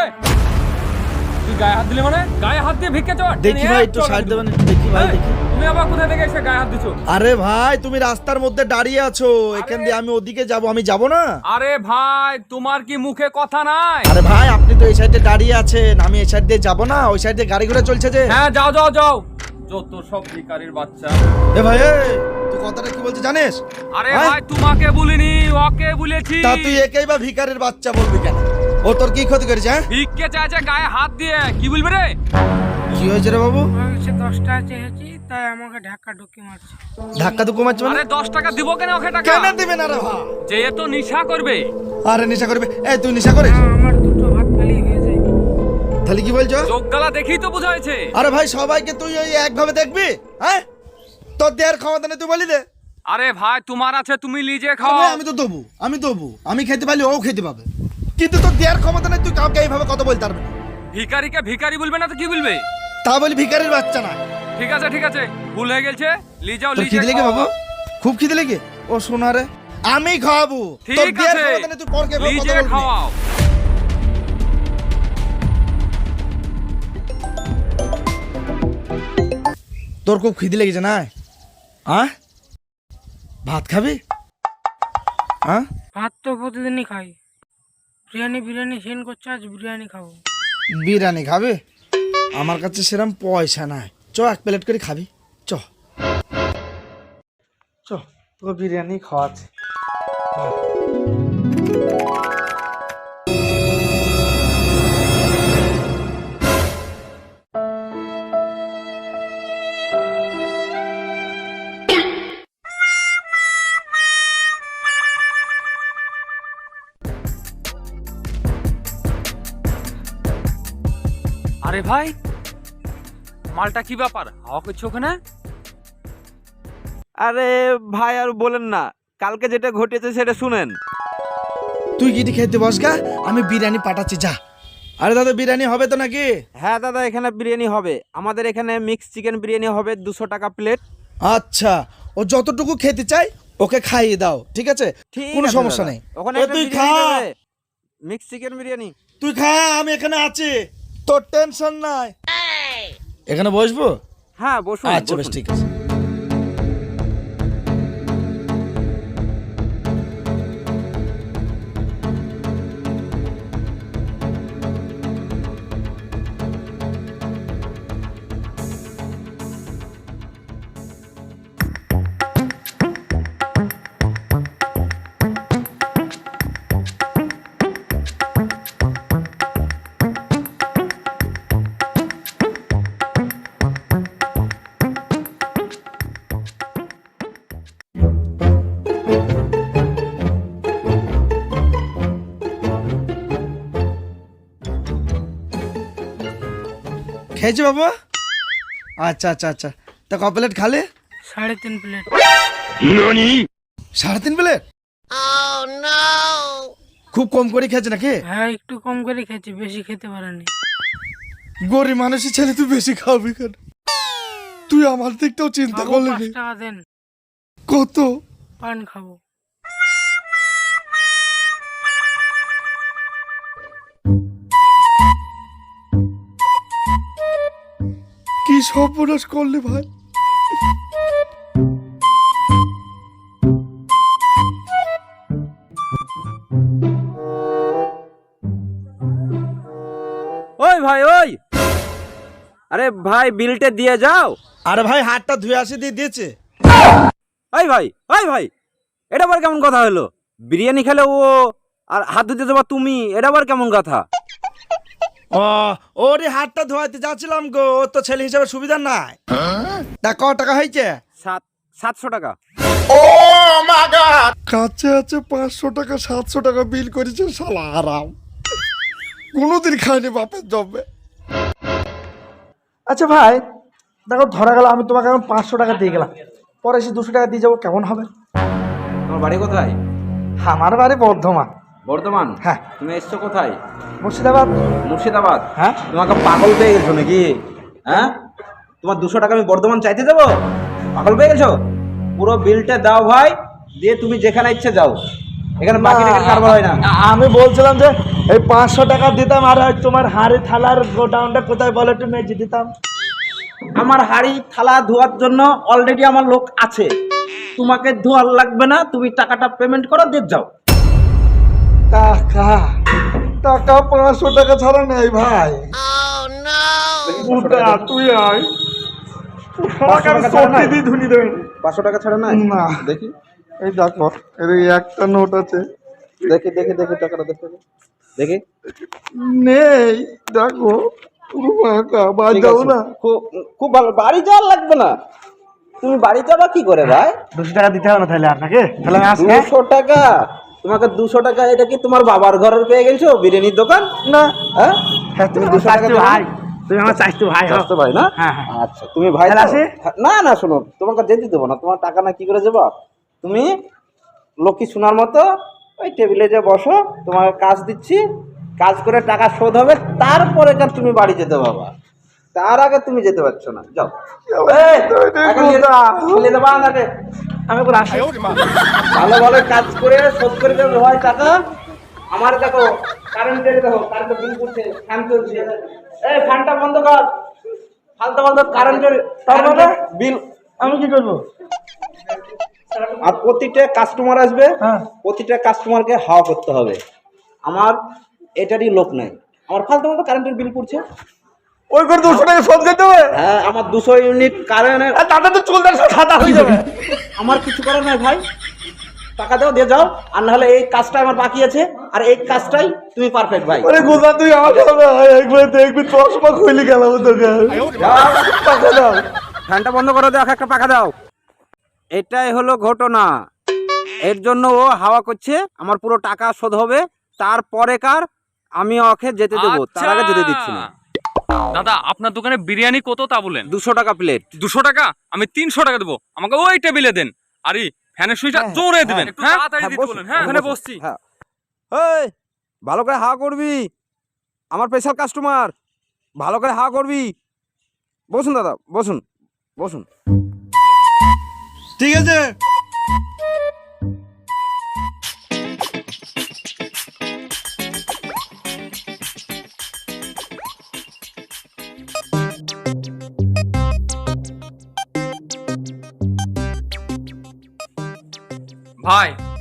এই, তুই গায়ে হাত দিলি মানে? গায়ে হাত দিয়ে ভিক্ষে চট দেখি ভাই একটু সাইড দেবেন একটু দেখি ভাই দেখি। তুমি আবার কোথায় থেকে এসে গায়ে হাত দিছো? আরে ভাই তুমি রাস্তার মধ্যে দাঁড়িয়ে আছো। এখান দিয়ে আমি ওদিকে যাব আমি যাব না? আরে ভাই তোমার কি মুখে কথা নাই? আরে ভাই আপনি তো এই সাইডে দাঁড়িয়ে আছেন আমি এই সাইড দিয়ে যাব না ওই সাইড দিয়ে গাড়ি ঘোড়া চলছে যে। হ্যাঁ যাও যাও যাও। যত সব ভিকারির বাচ্চা। এ ভাই তুই কথাটা কি বলছিস জানিস? আরে? ভাই। তোমাকে বলিনি ওকে বলেছি। তা তুই একেই বা ভিকারের বাচ্চা বলবি কেন? ও তোর কি ক্ষতি করেছে হ্যাঁ? ভিক্ষে চাইছে গায়ে হাত দিয়ে কি বলবে রে? কি হয়েছে রে বাবু? সে দশটা চেয়েছি তাই আমাকে ঢাকা ঢুকি মারছে। ধাক্কা তো কমাচ্ছে মানে? দশ টাকা দিব কেন ওকে টাকা? কেন দিবে না রে ভাই যে এ তো নিশা করবে। আরে নেশা করবে? এই তুই নেশা করিস? হ্যাঁ, আমার দুটো হাত খালি হয়ে যায়। তাহলে কি বলছো? চোখ গালা দেখেই তো বোঝা হয়েছে। আরে ভাই সবাইকে তুই ওই একভাবে দেখবি হ্যাঁ? তোর দেওয়ার ক্ষমতা নেই তুই বলি দে। আরে ভাই তোমার আছে তুমি নিজে আরে খাও। আমি তো দেবো আমি দেবো। আমি খেতে পারলে ও খেতে পাবে। কিন্তু তোর দেওয়ার ক্ষমতা নেই তুই কাউকে এইভাবে কত বলতে পারবি না। ভিকারিকে ভিকারি বলবে না তো কি বলবে? তা বলি ভিকারির বাচ্চা না। ঠিক আছে ঠিক আছে ভুল হয়ে গেছে লি যাও তোর লি খিদে লেগে বাবু? খুব খিদে লেগে? ও শোনা রে আমি খাওয়াবো। তোর ঠিক দেওয়ার আছে ক্ষমতা নেই তুই পরকে কথা লিজে বলবি না। খাওয়াও। তোর খুব খিদে লেগেছে না? আহ ভাত খাবি? হ্যাঁ ভাত তো প্রতিদিনই খাই। বিরিয়ানি বিরিয়ানি সেন করছে আজ বিরিয়ানি খাব। বিরিয়ানি খাবে? আমার কাছে সেরকম পয়সা নাই। চ এক প্লেট করে খাবি। চ। চ তোকে বিরিয়ানি খাওয়াচ্ছে। আরে ভাই মালটা কি ব্যাপার? হাওয়া করছে ওখানে? আরে ভাই আর বলেন না কালকে যেটা ঘটেছে সেটা শুনেন। তুই কি খেতে বস গা আমি বিরিয়ানি পাঠাচ্ছি যা। আরে দাদা বিরিয়ানি হবে তো নাকি? হ্যাঁ দাদা এখানে বিরিয়ানি হবে। আমাদের এখানে মিক্স চিকেন বিরিয়ানি হবে দুশো টাকা প্লেট। আচ্ছা ও যতটুকু খেতে চাই ওকে খাইয়ে দাও ঠিক আছে? ঠিক কোনো আছে সমস্যা দাদা। নেই। ওখানে এ একটা তুই বিরিয়ানি খা। দেবে। Mix chicken biryani. তুই খা আমি এখানে আছি। তোর টেনশন নাই। এখানে বসবো? হ্যাঁ বসবো আচ্ছা বেশ ঠিক আছে। খেয়েছো বাবা? আচ্ছা আচ্ছা আচ্ছা। তা ক প্লেট খালে? সাড়ে তিন প্লেট। সাড়ে তিন প্লেট? খুব কম করে খেয়েছে নাকি? হ্যাঁ একটু কম করে খেয়েছি বেশি খেতে পারেনি। গরিব মানুষের ছেলে তুই বেশি খাবি কেন? তুই আমার দিকটাও চিন্তা করলি নি। টাকা দেন। কত? পান খাব। কি সর্বনাশ করলি ভাই। ওই ভাই ওই। আরে ভাই বিলটা দিয়ে যাও। আরে ভাই হাতটা ধুয়ে আসি দিয়ে দিয়েছে। ওই ভাই ওই ভাই। এটা আবার কেমন কথা হলো? বিরিয়ানি খেলে ও আর হাত ধুতে দেবা তুমি এটা আবার কেমন কথা? ও ওরে হাতটা ধোয়াতে যাচ্ছিলাম গো ওর তো ছেলে হিসাবে সুবিধা নাই। তা ক টাকা হয়েছে সাত সাতশো টাকা। কাছে আছে পাঁচশো টাকা সাতশো টাকা বিল করেছে শালা আরাম কোনোদিন খাইনি বাপের জবে আচ্ছা ভাই দেখো ধরা গেল আমি তোমাকে এখন পাঁচশো টাকা দিয়ে গেলাম। পরে এসে দুশো টাকা দিয়ে যাব কেমন হবে? তোমার বাড়ি কোথায়? আমার বাড়ি বর্ধমান। বর্ধমান হ্যাঁ। তুমি এসছো কোথায়? মুর্শিদাবাদ। মুর্শিদাবাদ? হ্যাঁ। তোমাকে পাগল পেয়ে গেছো নাকি? হ্যাঁ? তোমার দুশো টাকা আমি বর্ধমান চাইতে দেবো পাগল পেয়ে গেছো? পুরো বিলটা দাও ভাই দিয়ে তুমি যেখানে ইচ্ছে যাও। এখানে বাকি কারবার হয় না। আমি বলছিলাম যে এই পাঁচশো টাকা দিতাম আর তোমার হাড়ি থালার গোডাউনটা কোথায় বলো একটু মেজে দিতাম। আমার হাড়ি থালা ধোয়ার জন্য অলরেডি আমার লোক আছে। তোমাকে ধোয়ার লাগবে না তুমি টাকাটা পেমেন্ট করো দিয়ে যাও। টাকা টাকা পাঁচশো টাকা ছাড়া নেই ভাই। উঠা, তুই আয়। পাঁচশো টাকা ছাড়া নাই? সত্যি পাঁচশো টাকা ছাড়া নাই? না। দেখি। এই দেখো এর এই একটা নোট আছে। দেখি দেখি দেখি টাকাটা দেখি। দেখি। নেই দেখো। পুরো ফাঁকা যাব না। খুব খুব ভালো। বাড়ি যাওয়ার লাগবে না। তুমি বাড়ি যাবা কি করে ভাই? দুশো টাকা দিতে হবে না তাহলে আপনাকে। তাহলে দুশো টাকা? তোমাকে দুশো টাকা এটা কি তোমার বাবার ঘরের পেয়ে গেছো বিরিয়ানির দোকান? না? হ্যাঁ? হ্যাঁ তুমি দুশো টাকা ভাই। তুমি আমার ভাই। ভাই না? হ্যাঁ, হ্যাঁ। আচ্ছা তুমি ভাই? হ্যাঁ, না না শোনো তোমাকে যেতে দেবো না। তোমার টাকা না কি করে যাব তুমি লক্ষ্মী শোনার মতো ওই টেবিলে যে বসো তোমাকে কাজ দিচ্ছি কাজ করে টাকা শোধ হবে তারপরে কার তুমি বাড়ি যেতে বাবা তার আগে তুমি যেতে পারছ না। যাও। এই, এখন নিয়ে আমি এখন আসি। ভালো ভালো কাজ করে শোধ করে দেবে ভাই টাকা আমার দেখো কারেন্টের দেখো কারেন্টের বিল করছে ফ্যান চলছে। এই ফ্যানটা বন্ধ কর। ফালতু ফালতু কারেন্টের তারপরে? বিল আমি কি করব? আর প্রতিটা কাস্টমার আসবে হ্যাঁ। প্রতিটা কাস্টমারকে হাওয়া করতে হবে। আমার এটারই লোক নেই। আমার ফালতু ফালতু কারেন্টের বিল পড়ছে। ওই করে দুশো টাকা শোধ করতে হবে? হ্যাঁ আমার দুশো ইউনিট কারেন্টের আর তাতে তো সব সাদা হয়ে যাবে। আমার কিছু করার নাই ভাই। টাকা দাও দিয়ে যাও। আর নাহলে এই কাজটা আমার বাকি আছে। আর এই কাজটাই তুমি পারফেক্ট ভাই। ওরে গোদা তুই আমার সামনে আয়, একবার দেখবি চশমা খুলে গেলাম তোকে টাকা দাও। ফ্যানটা বন্ধ করে দাও একটা পাখা দাও। এটাই হলো ঘটনা। এর জন্য ও হাওয়া করছে আমার পুরো টাকা শোধ হবে। তারপরে কার আমি ওকে যেতে দেবো। তার আগে যেতে দিচ্ছি না। দাদা আপনার দোকানে বিরিয়ানি কত তা বলেন? দুশো টাকা প্লেট দুশো টাকা? আমি তিনশো টাকা দেবো। আমাকে ওই টেবিলে দেন। আরে ফ্যানের সুইচটা জোরে দেবেন। হ্যাঁ? হ্যাঁ ওখানে বসছি। হ্যাঁ। এই ভালো করে হাওয়া করবি। আমার স্পেশাল কাস্টমার ভালো করে হাওয়া করবি। বসুন দাদা বসুন বসুন। ঠিক আছে।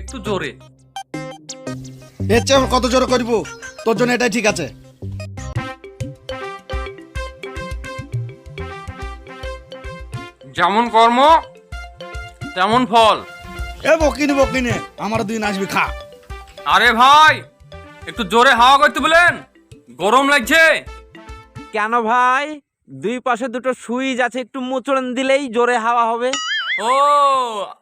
একটু জোরে। এর চেয়ে কত জোর করব? তোর জন্য এটাই ঠিক আছে। যেমন কর্ম তেমন ফল। এ বকিনি বকিনি আমার দুই আসবি খা। আরে ভাই একটু জোরে হাওয়া করতে বলেন গরম লাগছে। কেন ভাই? দুই পাশে দুটো সুইচ আছে একটু মোচড়ন দিলেই জোরে হাওয়া হবে। ও